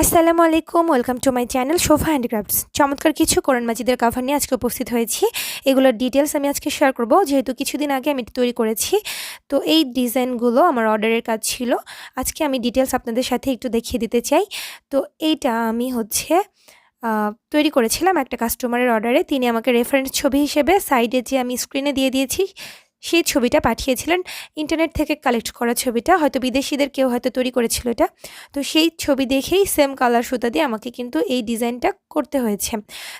আসসালামু আলাইকুম welcome to my channel Shobha handicrafts চমৎকার কিছু কোরআন মাজিদের কাভার নিয়ে আজকে উপস্থিত হয়েছি। এগুলোর ডিটেলস আমি আজকে শেয়ার করব। যেহেতু কিছুদিন আগে আমি তৈরি করেছি, তো এই ডিজাইনগুলো আমার অর্ডারের কাজ ছিল। আজকে আমি ডিটেলস আপনাদের সাথে একটু দেখিয়ে দিতে চাই। তো এইটা আমি হচ্ছে তৈরি করেছিলাম একটা কাস্টমারের অর্ডারে তিনি আমাকে রেফারেন্স ছবি হিসেবে সাইডে যে আমি স্ক্রিনে দিয়ে দিয়েছি সেই ছবিটা পাঠিয়েছিলেন। ইন্টারনেট থেকে কালেক্ট করা ছবিটা। হয়তো বিদেশিদের কেউ হয়তো তৈরি করেছিল এটা। তো সেই ছবি দেখেই সেম কালার সুতা দিয়ে আমাকে কিন্তু এই ডিজাইনটা করতে হয়েছে।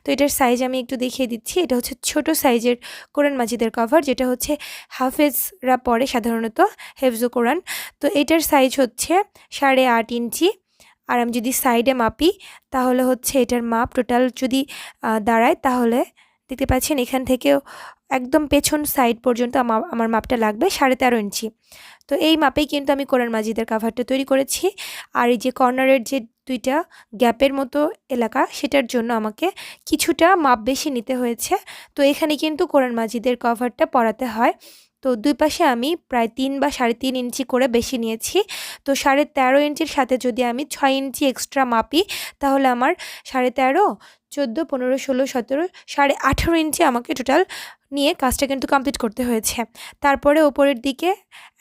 তো এটার সাইজ আমি একটু দেখিয়ে দিচ্ছি। এটা হচ্ছে ছোট সাইজের কোরআন মাজিদের কভার যেটা হচ্ছে হাফেজরা পরে সাধারণত হেফজু কোরআন তো এটার সাইজ হচ্ছে সাড়ে আট ইঞ্চি। আর আমি যদি সাইডে মাপি, তাহলে হচ্ছে এটার মাপ টোটাল যদি দাঁড়ায়, তাহলে দেখতে পাচ্ছেন এখান থেকেও একদম পেছন সাইড পর্যন্ত আমার মাপটা লাগবে সাড়ে তেরো ইঞ্চি। তো এই মাপেই কিন্তু আমি কোরআন মাজিদের কাভারটা তৈরি করেছি। আর এই যে কর্নারের যে দুইটা গ্যাপের মতো এলাকা, সেটার জন্য আমাকে কিছুটা মাপ বেশি নিতে হয়েছে। তো এখানে কিন্তু কোরআন মাজিদের কভারটা পরাতে হয়। তো দুই পাশে আমি প্রায় তিন বা সাড়ে তিন ইঞ্চি করে বেশি নিয়েছি। তো সাড়ে তেরো ইঞ্চির সাথে যদি আমি ছয় ইঞ্চি এক্সট্রা মাপি, তাহলে আমার সাড়ে তেরো, চোদ্দ, পনেরো, ষোলো, সতেরো, সাড়ে আঠেরো ইঞ্চি আমাকে টোটাল নিয়ে কাজটা কিন্তু কমপ্লিট করতে হয়েছে। তারপরে ওপরের দিকে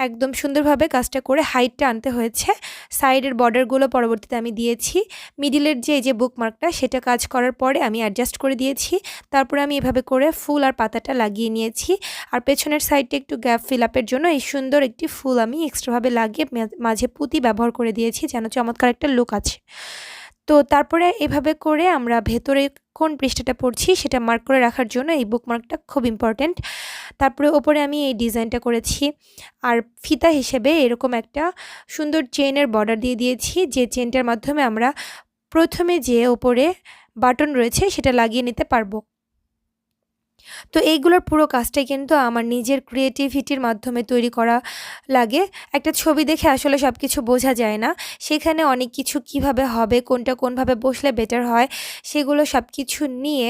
একদম সুন্দরভাবে কাজটা করে হাইটটা আনতে হয়েছে। সাইডের বর্ডারগুলো পরবর্তীতে আমি দিয়েছি। মিডিলের যে, এই যে বুকমার্কটা সেটা কাজ করার পরে আমি অ্যাডজাস্ট করে দিয়েছি। তারপরে আমি এভাবে করে ফুল আর পাতাটা লাগিয়ে নিয়েছি। আর পেছনের সাইডটা একটু গ্যাপ ফিল আপের জন্য এই সুন্দর একটি ফুল আমি এক্সট্রাভাবে লাগিয়ে মাঝে পুঁতি ব্যবহার করে দিয়েছি, যেন চমৎকার একটা লুক আছে। তো তারপরে এভাবে করে আমরা ভেতরে কোন পৃষ্ঠাটা পড়ছি সেটা মার্ক করে রাখার জন্য এই বুকমার্কটা খুব ইম্পর্ট্যান্ট তারপরে ওপরে আমি এই ডিজাইনটা করেছি। আর ফিতা হিসেবে এরকম একটা সুন্দর চেনের বর্ডার দিয়ে দিয়েছি, যে চেনটার মাধ্যমে আমরা প্রথমে যে ওপরে বাটন রয়েছে সেটা লাগিয়ে নিতে পারব। তো এইগুলোর পুরো কাজটাই কিন্তু আমার নিজের ক্রিয়েটিভিটির মাধ্যমে তৈরি করা লাগে। একটা ছবি দেখে আসলে সব কিছু বোঝা যায় না। সেখানে অনেক কিছু কীভাবে হবে, কোনটা কোনভাবে বসলে বেটার হয়, সেগুলো সব কিছু নিয়ে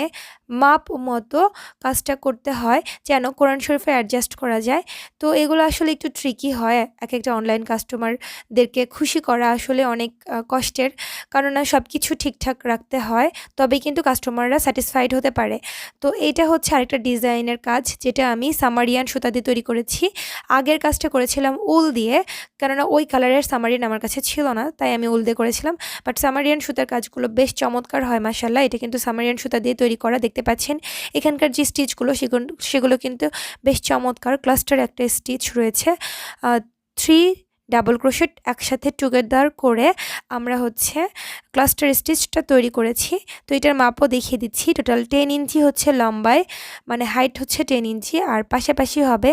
মাপ মতো কাজটা করতে হয় যেন কোরআন শরীফে অ্যাডজাস্ট করা যায়। তো এগুলো আসলে একটু ট্রিকি হয় এক একটা অনলাইন কাস্টমারদেরকে খুশি করা আসলে অনেক কষ্টের। কেননা সব কিছু ঠিকঠাক রাখতে হয় তবে কিন্তু কাস্টমাররা স্যাটিসফাইড হতে পারে। তো এটা হচ্ছে আরেকটা ডিজাইনের কাজ, যেটা আমি সামারিয়ান সুতা দিয়ে তৈরি করেছি। আগের কাজটা করেছিলাম উল দিয়ে, কেননা ওই কালারের সামারিয়ান আমার কাছে ছিল না, তাই আমি উল দিয়ে করেছিলাম। বাট সামারিয়ান সুতার কাজগুলো বেশ চমৎকার হয় মাসাল্লাহ এটা কিন্তু সামারিয়ান সুতা দিয়ে তৈরি করা দেখতে পাচ্ছেন। এখানকার যে স্টিচগুলো সেগুলো সেগুলো কিন্তু বেশ চমৎকার। ক্লাস্টার একটা স্টিচ রয়েছে। থ্রি ডাবল ক্রোশেট একসাথে টুগেদার করে আমরা হচ্ছে ক্লাস্টার স্টিচটা তৈরি করেছি। তো এটার মাপও দেখিয়ে দিচ্ছি। টোটাল টেন ইঞ্চি হচ্ছে লম্বায় মানে হাইট হচ্ছে টেন ইঞ্চি। আর পাশাপাশি হবে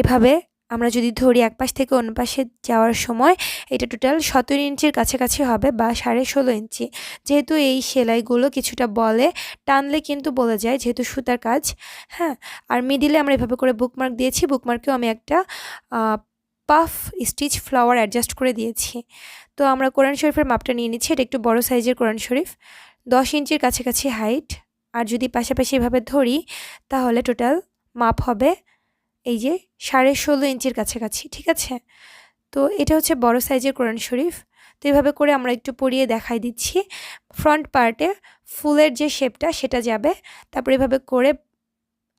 এভাবে আমরা যদি ধরি এক পাশ থেকে অন্য পাশে যাওয়ার সময়, এটা টোটাল সতেরো ইঞ্চির কাছাকাছি হবে বা সাড়ে ষোলো ইঞ্চি। যেহেতু এই সেলাইগুলো কিছুটা বলে, টানলে কিন্তু বলে যায় যেহেতু সুতার কাজ হ্যাঁ? আর মিডিলে আমরা এভাবে করে বুকমার্ক দিয়েছি বুকমার্কেও আমি একটা পাফ স্টিচ ফ্লাওয়ার অ্যাডজাস্ট করে দিয়েছি। তো আমরা কোরআন শরীফের মাপটা নিয়ে নিচ্ছি, এটা একটু বড় সাইজের কোরআন শরীফ, দশ ইঞ্চির কাছাকাছি হাইট আর যদি পাশাপাশি এভাবে ধরি, তাহলে টোটাল মাপ হবে এই যে সাড়ে ষোলো ইঞ্চির কাছাকাছি, ঠিক আছে? তো এটা হচ্ছে বড় সাইজের কোরআন শরীফ। তো এভাবে করে আমরা একটু পরিয়ে দেখাই দিচ্ছি। ফ্রন্ট পার্টে ফুলের যে শেপটা সেটা যাবে। তারপর এভাবে করে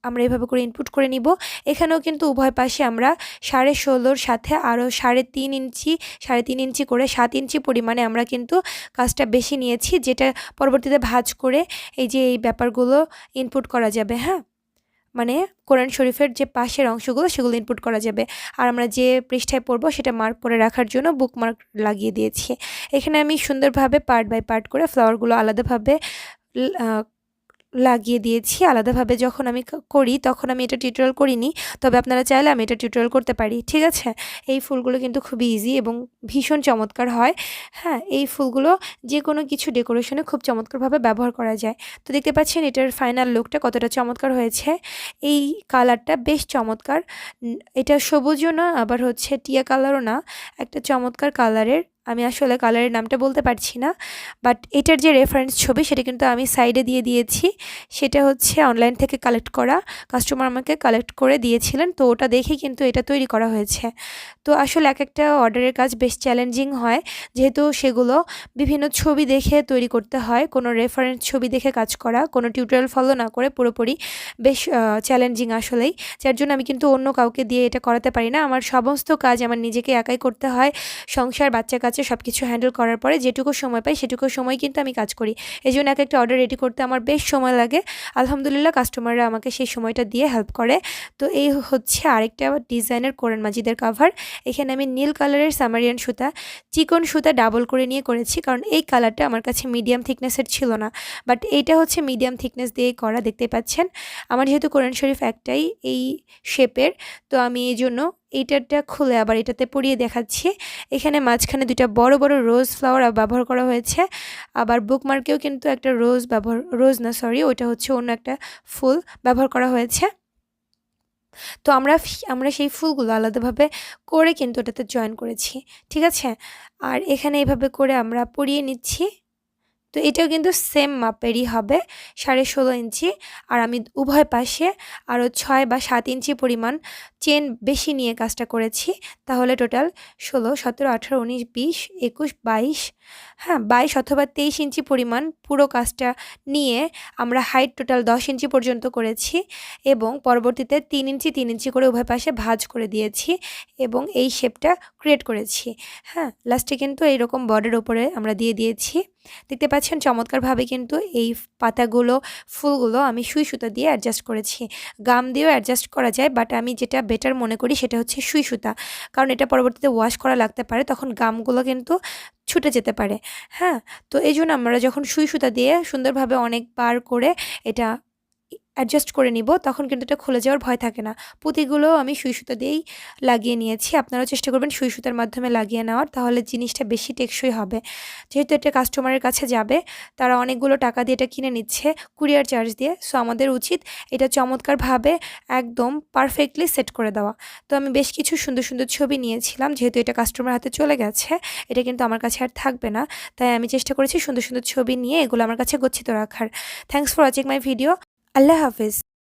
আমরা এভাবে করে ইনপুট করে নিব। এখানেও কিন্তু উভয় পাশে আমরা সাড়ে ষোলোর সাথে আরও সাড়ে তিন ইঞ্চি, সাড়ে তিন ইঞ্চি করে সাত ইঞ্চি পরিমাণে আমরা কিন্তু কাজটা বেশি নিয়েছি, যেটা পরবর্তীতে ভাজ করে এই যে এই ব্যাপারগুলো ইনপুট করা যাবে হ্যাঁ? মানে কোরআন শরীফের যে পাশের অংশগুলো সেগুলো ইনপুট করা যাবে। আর আমরা যে পৃষ্ঠায় পড়ব সেটা মার্ক করে রাখার জন্য বুকমার্ক লাগিয়ে দিয়েছি। এখানে আমি সুন্দরভাবে পার্ট বাই পার্ট করে ফ্লাওয়ারগুলো আলাদাভাবে লাগিয়ে দিয়েছি আলাদাভাবে যখন আমি করি, তখন আমি এটা টিউটোরিয়াল করিনি। তবে আপনারা চাইলে আমি এটা টিউটোরিয়াল করতে পারি। ঠিক আছে? এই ফুলগুলো কিন্তু খুবই ইজি এবং ভীষণ চমৎকার হয়। হ্যাঁ এই ফুলগুলো যে কোনো কিছু ডেকোরেশনে খুব চমৎকারভাবে ব্যবহার করা যায়। তো দেখতে পাচ্ছেন এটার ফাইনাল লুকটা কতটা চমৎকার হয়েছে। এই কালারটা বেশ চমৎকার। এটা সবুজও না, আবার হচ্ছে টিয়া কালারও না। একটা চমৎকার কালারের আমি আসলে কালারের নামটা বলতে পারছি না বাট এটার যে রেফারেন্স ছবি সেটা কিন্তু আমি সাইডে দিয়ে দিয়েছি। সেটা হচ্ছে অনলাইন থেকে কালেক্ট করা। কাস্টমার আমাকে কালেক্ট করে দিয়েছিলেন, তো ওটা দেখেই কিন্তু এটা তৈরি করা হয়েছে। তো আসলে এক একটা অর্ডারের কাজ বেশ চ্যালেঞ্জিং হয়, যেহেতু সেগুলো বিভিন্ন ছবি দেখে তৈরি করতে হয়, কোনো রেফারেন্স ছবি দেখে কাজ করা, কোনো টিউটোরিয়াল ফলো না করে পুরোপুরি বেশ চ্যালেঞ্জিং আসলেই। যার জন্য আমি কিন্তু অন্য কাউকে দিয়ে এটা করাতে পারি না। আমার সমস্ত কাজ আমার নিজেকে একাই করতে হয়। সংসার, বাচ্চা কাছে সব কিছু হ্যান্ডেল করার পরে যেটুকু সময় পাই সেটুকু সময় কিন্তু আমি কাজ করি। এই জন্য এক একটা অর্ডার রেডি করতে আমার বেশ সময় লাগে। আলহামদুলিল্লাহ কাস্টমাররা আমাকে সেই সময়টা দিয়ে হেল্প করে। তো এই হচ্ছে আরেকটা ডিজাইনের কোরআন মাজিদের কাভার এখানে আমি নীল কালারের সামারিয়ান সুতা, চিকন সুতা ডাবল করে নিয়ে করেছি কারণ এই কালারটা আমার কাছে মিডিয়াম থিকনেসের ছিল না। বাট এইটা হচ্ছে মিডিয়াম থিকনেস দিয়ে করা দেখতে পাচ্ছেন। আমার যেহেতু কোরআন শরীফ একটাই এই শেপের তো আমি এই জন্য এইটারটা খুলে আবার এটাতে পরিয়ে দেখাচ্ছি। এখানে মাঝখানে দুইটা বড় বড় রোজ ফ্লাওয়ার ব্যবহার করা হয়েছে। আবার বুকমার্কেও কিন্তু একটা রোজ ব্যবহার রোজ না সরি ওইটা হচ্ছে অন্য একটা ফুল ব্যবহার করা হয়েছে। তো আমরা আমরা সেই ফুলগুলো আলাদাভাবে করে কিন্তু ওটাতে জয়েন করেছি, ঠিক আছে? আর এখানে এইভাবে করে আমরা পরিয়ে নিচ্ছি। তো এটাও কিন্তু সেম মাপেরই হবে, সাড়ে ষোলো ইঞ্চি। আর আমি উভয় পাশে আরও ছয় বা সাত ইঞ্চি পরিমাণ চেন বেশি নিয়ে কাজটা করেছি, তাহলে টোটাল ষোলো, সতেরো, আঠেরো, উনিশ, বিশ, একুশ, বাইশ হ্যাঁ বাইশ অথবা তেইশ ইঞ্চি পরিমাণ পুরো কাজটা নিয়ে আমরা হাইট টোটাল দশ ইঞ্চি পর্যন্ত করেছি এবং পরবর্তীতে তিন ইঞ্চি তিন ইঞ্চি করে উভয় পাশে ভাজ করে দিয়েছি এবং এই শেপটা ক্রিয়েট করেছি। হ্যাঁ লাস্টে কিন্তু এইরকম বর্ডের ওপরে আমরা দিয়ে দিয়েছি। দেখতে পাচ্ছেন চমৎকারভাবে কিন্তু এই পাতাগুলো, ফুলগুলো আমি সুই সুতা দিয়ে অ্যাডজাস্ট করেছি। গাম দিয়েও অ্যাডজাস্ট করা যায় বাট আমি যেটা বেটার মনে করি সেটা হচ্ছে সুই সুতা। কারণ এটা পরবর্তীতে ওয়াশ করা লাগতে পারে, তখন গামগুলো কিন্তু ছুটে যেতে পারে। হ্যাঁ? তো এই জন্য আমরা যখন সুই সুতা দিয়ে সুন্দরভাবে অনেকবার করে এটা অ্যাডজাস্ট করে নিব, তখন কিন্তু এটা খুলে যাওয়ার ভয় থাকে না। পুঁতিগুলো আমি সুই সুতা দিয়েই লাগিয়ে নিয়েছি। আপনারাও চেষ্টা করবেন সুই সুতার মাধ্যমে লাগিয়ে নেওয়ার, তাহলে জিনিসটা বেশি টেকসই হবে। যেহেতু এটা কাস্টমারের কাছে যাবে, তারা অনেকগুলো টাকা দিয়ে এটা কিনে নিচ্ছে কুরিয়ার চার্জ দিয়ে। সো আমাদের উচিত এটা চমৎকারভাবে একদম পারফেক্টলি সেট করে দেওয়া। তো আমি বেশ কিছু সুন্দর সুন্দর ছবি নিয়েছিলাম, যেহেতু এটা কাস্টমার হাতে চলে গেছে, এটা কিন্তু আমার কাছে আর থাকবে না। তাই আমি চেষ্টা করেছি সুন্দর সুন্দর ছবি নিয়ে এগুলো আমার কাছে গচ্ছিত রাখার। Thanks for watching my video Allah Hafiz.